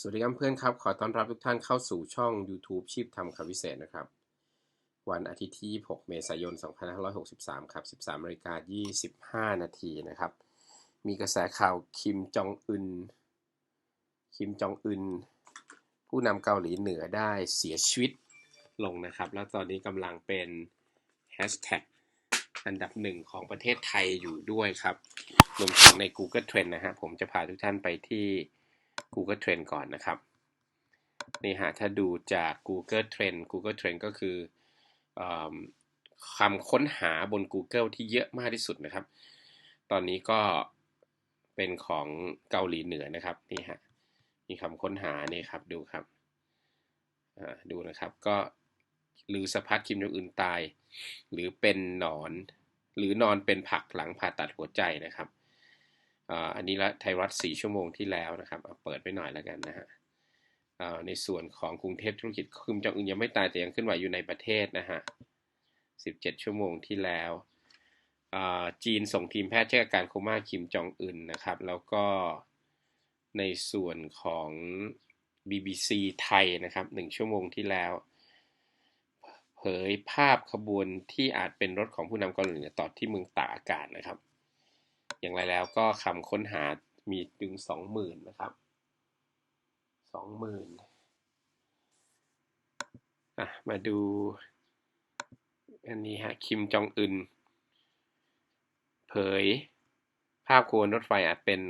สวัสดีครับเพื่อนครับ ขอต้อนรับทุกท่านเข้าสู่ช่อง YouTube ชีพทำคำวิเศษนะครับ วันอาทิตย์ที่26เมษายน 2563 ครับ 13นาฬิกา25 นาทีนะครับ มีกระแสข่าวคิมจองอึน คิมจองอึน ผู้นำเกาหลีเหนือได้เสียชีวิตลงนะครับ แล้วตอนนี้กำลังเป็นแฮชแท็กอันดับหนึ่งของประเทศไทยอยู่ด้วยครับรวมถึงใน Google Trend นะฮะผมจะพาทุกท่านไปที่ Google Trend ก่อนนะครับนี่ฮะถ้าดูจาก Google Trend Google Trend ก็คืออคำค้นหาบน Google ที่เยอะมากที่สุดนะครับ ตอนนี้ก็เป็นของเกาหลีเหนือนะครับนี่ฮะมีคำค้นหานี่ครับดูครับดูนะครับก็หรือสะพัดคิมจองอึนตาย หรือเป็นหนอน หรือนอนเป็นผักหลังผ่าตัดหัวใจนะครับ อันนี้ละไทยรัฐ 4 ชั่วโมงที่แล้วนะครับเปิดไปหน่อยแล้วกันนะฮะในส่วนของกรุงเทพธุรกิจคิมจองอึนยังไม่ตายแต่ยังขึ้นไหวอยู่ในประเทศนะฮะ 17 ชั่วโมงที่แล้วจีนส่งทีมแพทย์เช็คอาการโคม่าคิมจองอึนนะครับ แล้วก็ในส่วนของ BBC ไทยนะครับ 1 ชั่วโมงที่แล้ว เผยภาพขบวนที่อาจเป็นรถของผู้นำเกาหลีเหนือต่อที่เมืองตากอากาศนะครับ อย่างไรแล้วก็คำค้นหามีถึงสองหมื่นนะครับสองหมื่นอะมาดูอันนี้ฮะคิมจองอึนเผย ภาพโคนรถไฟอาจเป็น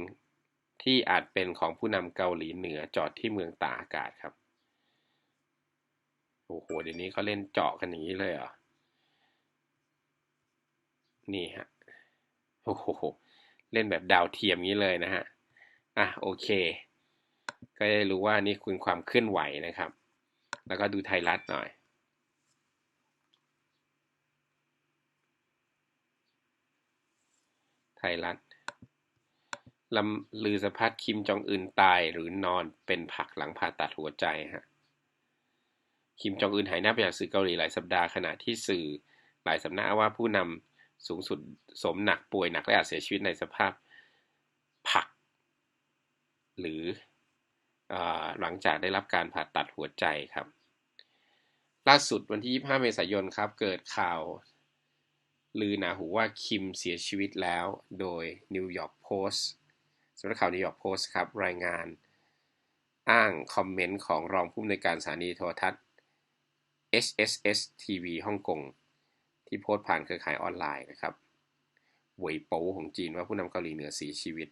ที่อาจเป็นของผู้นำเกาหลีเหนือจอดที่เมืองตาอากาศครับโอ้โหเดี๋ยวนี้เขาเล่นเจาะกันอย่างนี้เลยเหรอนี่ฮะโอ้โห เล่นแบบดาวเทียมนี้เลยนะฮะ อะโอเค ก็ได้รู้ว่านี่คุณความเคลื่อนไหวนะครับ แล้วก็ดูไทยรัฐหน่อยไทยรัฐลำลือสะพัดคิมจองอึนตายหรือนอนเป็นผักหลังผ่าตัดหัวใจฮะ คิมจองอึนหายหน้าไปจากสื่อเกาหลีหลายสัปดาห์ขณะที่สื่อหลายสำนักว่าผู้นำ สูงสุดสมหนักป่วยหนักและอาจเสียชีวิตในสภาพผัก หรืออหลังจากได้รับการผ่าตัดหัวใจครับ ล่าสุดวันที่ 25 เมษายนครับ เกิดข่าว ลือหนาหูว่าคิมเสียชีวิตแล้ว โดยนิวยอร์กโพสต์สำนักข่าวนิวยอร์กโพสต์ครับ รายงาน อ้างคอมเมนต์ของรองผู้อำนวยการสถานีโทรทัศน์ HSS TV ฮ่องกง ที่โพสต์ผ่านเครือข่ายออนไลน์นะครับหวยโป๋ของจีนว่าผู้นำเกาหลีเหนือเสียชีวิต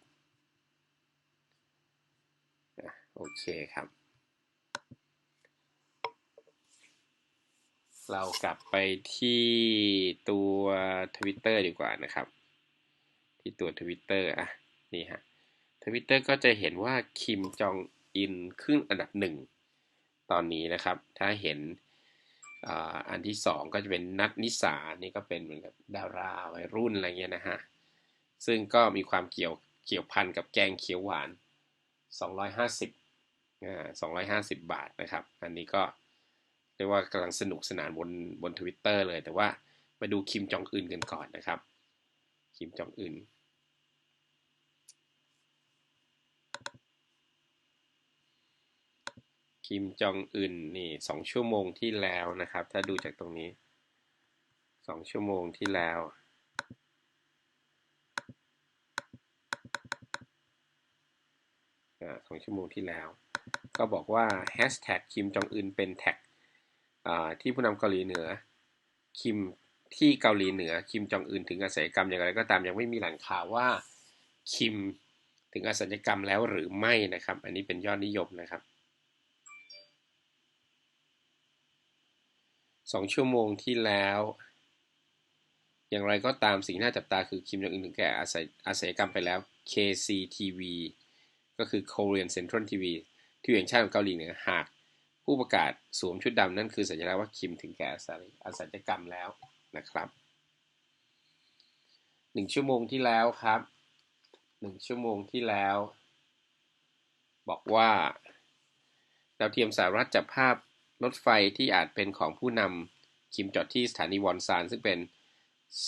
โอเคครับ เรากลับไปที่ตัวทวิตเตอร์ดีกว่านะครับ ที่ตัวทวิตเตอร์อะนี่ฮะทวิตเตอร์ก็จะเห็นว่าคิมจองอินขึ้นอันดับหนึ่งตอนนี้นะครับ ถ้าเห็น อันที่สองก็จะเป็นนัทนิสานี่ก็เป็นเหมือนกับดาราวัยรุ่นอะไรเงี้ยนะฮะ ซึ่งก็มีความเกี่ยวเกี่ยวพันกับแกงเขียวหวาน 250อ่า250 บาทนะครับ อันนี้ก็เรียกว่ากำลังสนุกสนานบนบนทวิตเตอร์เลย แต่ว่ามาดูคิมจองอึนกันก่อนนะครับ คิมจองอึน คิมจองอึนนี่สองชั่วโมงที่แล้วนะครับ ถ้าดูจากตรงนี้สองชั่วโมงที่แล้ว สองชั่วโมงที่แล้ว ก็บอกว่าแฮชแท็กคิมจองอึนเป็นแท็กที่ผู้นำเกาหลีเหนือ คิมที่เกาหลีเหนือ คิมจองอึนถึงอาศัยกรรมอย่างไรก็ตามยังไม่มีหลังข่าวว่าคิมถึงอาศัยกรรมแล้วหรือไม่นะครับ อันนี้เป็นยอดนิยมนะครับ สองชั่วโมงที่แล้ว อย่างไรก็ตามสิ่งน่าจับตาคือคิมจองอึนถึงแก่อาศัยอาศัยกรรมไปแล้ว KCTV ก็คือ Korean Central TV ที่อย่งชาติของเกาหลีเหนือหาก ผู้ประกาศสวมชุดดำนั่นคือสัญลักษณ์ว่าคิมถึงแก่อาศัยอาศัยกรรมแล้วนะครับหนึ่งชั่วโมงที่แล้วครับหนึ่งชั่วโมงที่แล้ว บอกว่าดาวเทียมสหรัฐจับภาพ รถไฟที่อาจเป็นของผู้นำคิมจอดที่สถานีวอนซาน ซึ่งเป็น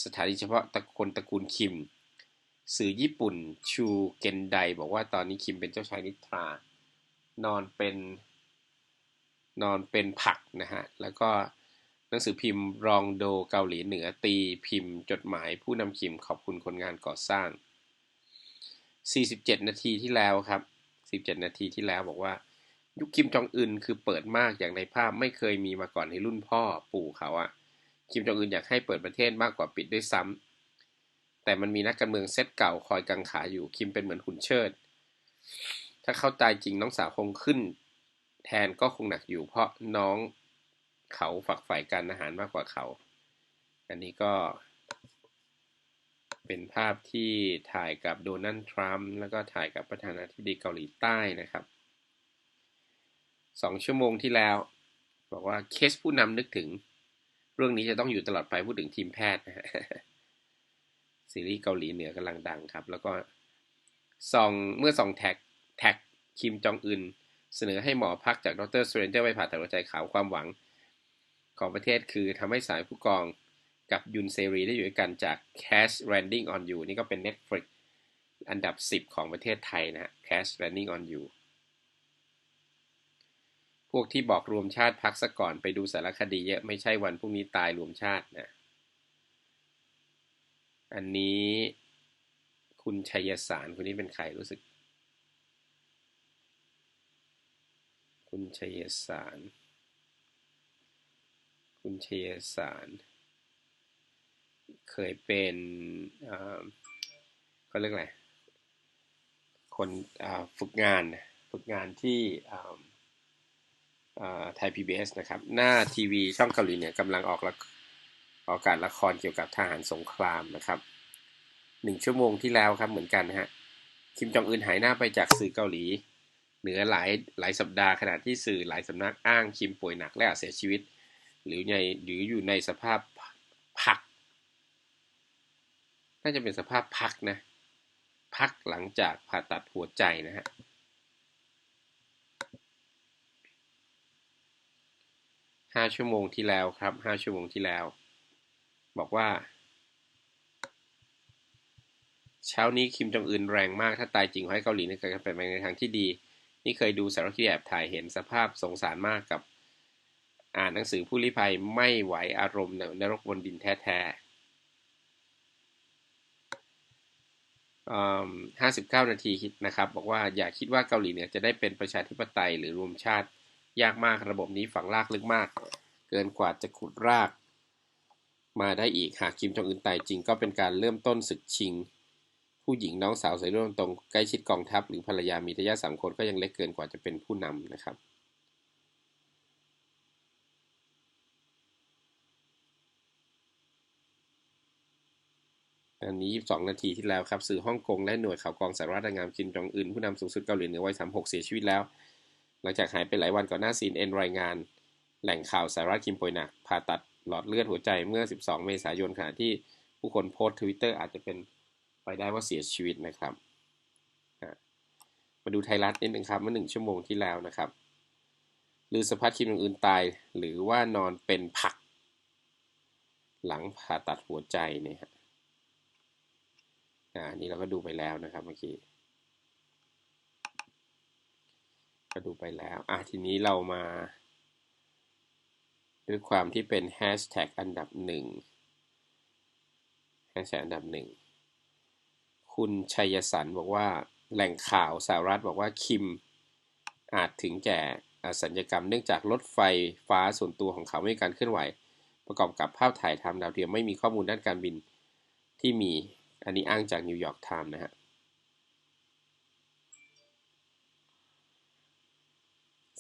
สถานีเฉพาะตระกูลตระกูลคิม สื่อญี่ปุ่นชูเกนไดบอกว่าตอนนี้คิมเป็นเจ้าชายนิทรา นอนเป็นนอนเป็นผักนะฮะ แล้วก็หนังสือพิมพ์รองโดเกาหลีเหนือตีพิมพ์จดหมายผู้นำคิมขอบคุณคนงานก่อสร้าง 47 นาทีที่แล้วครับ 17 นาทีที่แล้วบอกว่า ยุคคิมจองอึนคือเปิดมากอย่างในภาพไม่เคยมีมาก่อนในรุ่นพ่อปู่เขาอะคิมจองอึนอยากให้เปิดประเทศมากกว่าปิดด้วยซ้ำแต่มันมีนักการเมืองเซตเก่าคอยกังขาอยู่คิมเป็นเหมือนหุ่นเชิด ถ้าเข้าใจจริงน้องสาวคงขึ้น แทนก็คงหนักอยู่เพราะน้องเขาฝักใฝ่การอาหารมากกว่าเขา อันนี้ก็เป็นภาพที่ถ่ายกับโดนัลด์ทรัมป์แล้วก็ถ่ายกับประธานาธิบดีเกาหลีใต้นะครับ สองชั่วโมงที่แล้ว บอกว่าเคสผู้นำนึกถึง เรื่องนี้จะต้องอยู่ตลอดไปพูดถึงทีมแพทย์นะฮะซีรีส์เกาหลีเหนือกำลังดังครับ แล้วก็ซองเมื่อซองแท็กแท็กคิมจองอึนเสนอให้หมอพักจากดรสเตรนเจอร์ไปผ่าตัดหัวใจขาวความหวังของประเทศคือทำให้สายผู้กองกับยุนเซรีได้อยู่ด้วยกันจาก Cash Landing on You นี่ก็เป็น Netflix อันดับ 10 ของประเทศไทยนะฮะ Cash Landing on You พวกที่บอกรวมชาติพักซะก่อนไปดูสารคดีเยอะไม่ใช่วันพรุ่งนี้ตายรวมชาตินะ อันนี้คุณชัยสารคนนี้เป็นใครรู้สึก คุณชัยสาร คุณเชยสาร เคยเป็นก็เรียกอะไร คนฝึกงาน ฝึกงานที่ ไทย PBS นะครับ หน้าทีวีช่องเกาหลีเนี่ยกำลังออกละออกการละครเกี่ยวกับทหารสงครามนะครับหนึ่งชั่วโมงที่แล้วครับเหมือนกันฮะคิมจองอึนหายหน้าไปจากสื่อเกาหลี เหนือหลายหลายสัปดาห์ขณะที่สื่อหลายสำนักอ้างคิมป่วยหนักและอาจเสียชีวิต หรือในหรืออยู่ในสภาพพัก น่าจะเป็นสภาพพักนะ พักหลังจากผ่าตัดหัวใจนะฮะ ห้าชั่วโมงที่แล้วครับห้าชั่วโมงที่แล้ว บอกว่า เช้านี้คิมจองอึนแรงมากถ้าตายจริงขอให้เกาหลีในการเปลี่ยนแปลงในทางที่ดี นี่เคยดูสารคดีแอบถ่ายเห็นสภาพสงสารมากกับ อ่านหนังสือผู้ลี้ภัยไม่ไหวอารมณ์นรกบนดินแท้ๆห้าสิบเก้านาทีนะครับ บอกว่าอย่าคิดว่าเกาหลีเหนือจะได้เป็นประชาธิปไตยหรือรวมชาติ ยากมากระบบนี้ฝังรากลึกมาก เกินกว่าจะขุดราก มาได้อีกหากคิมจองอึนตายจริง ก็เป็นการเริ่มต้นศึกชิง ผู้หญิงน้องสาวสายร่วมตรงใกล้ชิดกองทัพ หรือภรรยามีทายาทสามคนก็ยังเล็กเกินกว่าจะเป็นผู้นำนะครับอันนี้ 22 นาทีที่แล้วครับ สื่อฮ่องกงและหน่วยข่าวกองสารวัตรงามคิมจองอึนผู้นำสูงสุดเกาหลีเหนือวัย 36 เสียชีวิตแล้ว หลังจากหายไปหลายวันก่อนหน้าซีนเอ็นรายงาน แหล่งข่าวสารวัตคิมปวยหนักผ่าตัดหลอดเลือดหัวใจเมื่อ 12 เมษายนขณะที่ผู้คนโพสต์ทวิตเตอร์อาจจะเป็นไปได้ว่าเสียชีวิตนะครับ มาดูไทยรัฐนิดนึงครับเมื่อหนึ่งชั่วโมงที่แล้วนะครับลือสะพัดคิมจองอึนตาย หรือว่านอนเป็นผัก หลังผ่าตัดหัวใจเนี่ยครับอ่านี่เราก็ดูไปแล้วนะครับเมื่อกี้ ก็ดูไปแล้ว อะทีนี้เรามา ด้วยความที่เป็นแฮชแท็กอันดับหนึ่งแฮชแท็กอันดับหนึ่ง คุณชัยสันบอกว่าแหล่งข่าวสหรัฐบอกว่าคิมอาจถึงแก่สัญญกรรมเนื่องจากรถไฟฟ้าส่วนตัวของเขาไม่มีการเคลื่อนไหว ประกอบกับภาพถ่ายทำดาวเทียมไม่มีข้อมูลด้านการบินที่มีอันนี้อ้างจากนิวยอร์กไทม์นะฮะ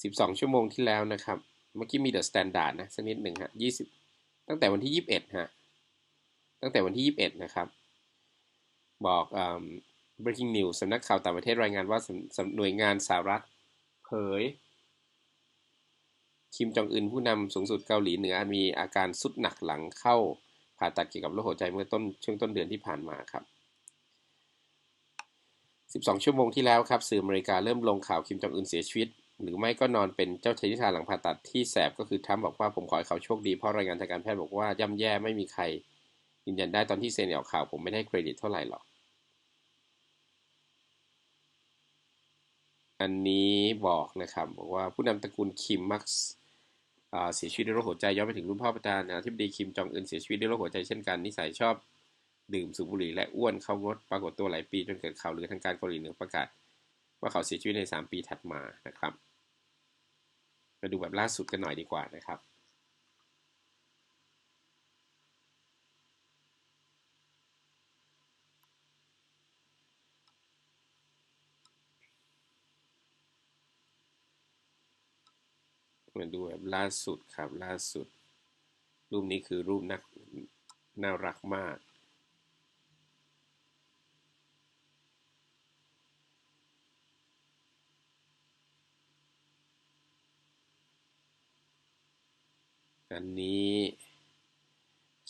12 ชั่วโมงที่แล้วนะครับ เมื่อกี้มีเดอะสแตนดาร์ดนะสักนิดหนึ่งฮะ20 ตั้งแต่วันที่ 21ฮะตั้งแต่วันที่ 21 นะครับ บอก breaking news สำนักข่าวต่างประเทศรายงานว่าหน่วยงานสหรัฐเผย คิมจองอึนผู้นำสูงสุดเกาหลีเหนือมีอาการสุดหนักหลังเข้าผ่าตัดเกี่ยวกับโรคหัวใจเมื่อต้นช่วงต้นเดือนที่ผ่านมาครับ 12 ชั่วโมงที่แล้วครับ สื่ออเมริกาเริ่มลงข่าวคิมจองอึนเสียชีวิต หรือไม่ก็นอนเป็นเจ้าชายนิทราหลังผ่าตัดที่แสบก็คือทัมบอกว่าผมขอให้เขาโชคดีเพราะรายงานทางการแพทย์บอกว่าย่ำแย่ไม่มีใครยืนยันได้ตอนที่เซ็นออกข่าว ผมไม่ได้เครดิตเท่าไหร่หรอก อันนี้บอกนะครับบอกว่าผู้นำตระกูลคิมมักซ์เสียชีวิตด้วยโรคหัวใจย้อนไปถึงรุ่นพ่อประธานาธิบดีคิมจองอึนเสียชีวิตด้วยโรคหัวใจเช่นกันนิสัยชอบดื่มสูบบุหรี่และอ้วนเข้างดปรากฏตัวหลายปีจนเกิดข่าวลือทางการเกาหลีเหนือประกาศ ว่าเขาเสียชีวิตใน 3 ปีถัดมานะครับ มาดูแบบล่าสุดกันหน่อยดีกว่านะครับมาดูแบบล่าสุดครับล่าสุด รูปนี้คือรูปนักน่ารักมาก อันนี้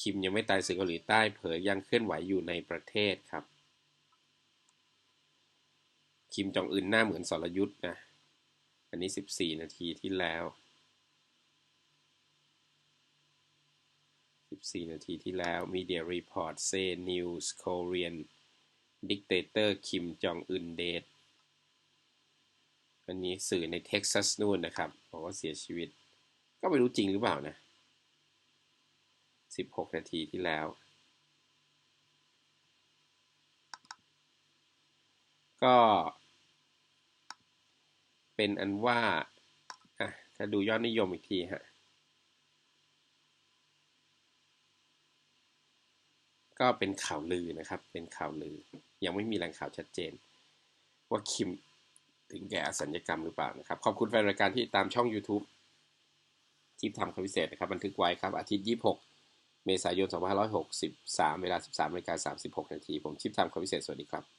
คิมยังไม่ตายสื่อเกาหลีใต้เผยยังเคลื่อนไหวอยู่ในประเทศครับ คิมจองอึนหน้าเหมือนสรยุทธ์นะ อันนี้ 14 นาทีที่แล้ว 14 นาทีที่แล้ว Media Report say News Korean Dictator Kim Jong Un dead อันนี้สื่อในเท็กซัสนู่นนะครับบอกว่าเสียชีวิต ก็ไม่รู้จริงหรือเปล่านะ 16 นาทีที่แล้ว ก็ เป็นอันว่าอะถ้าดูยอดนิยมอีกทีฮะก็เป็นข่าวลือนะครับ เป็นข่าวลือ ยังไม่มีแหล่งข่าวชัดเจน ว่าคิมถึงแก่อสัญญกรรมหรือเปล่านะครับ ขอบคุณแฟนรายการที่ตามช่อง YouTube ที่ทำคำพิเศษนะครับ บันทึกไว้ครับ อาทิตย์ 26 เมษายน 2563 เวลา 13นาฬิกา36 นาที ผมชิปทำคำพิเศษ สวัสดีครับ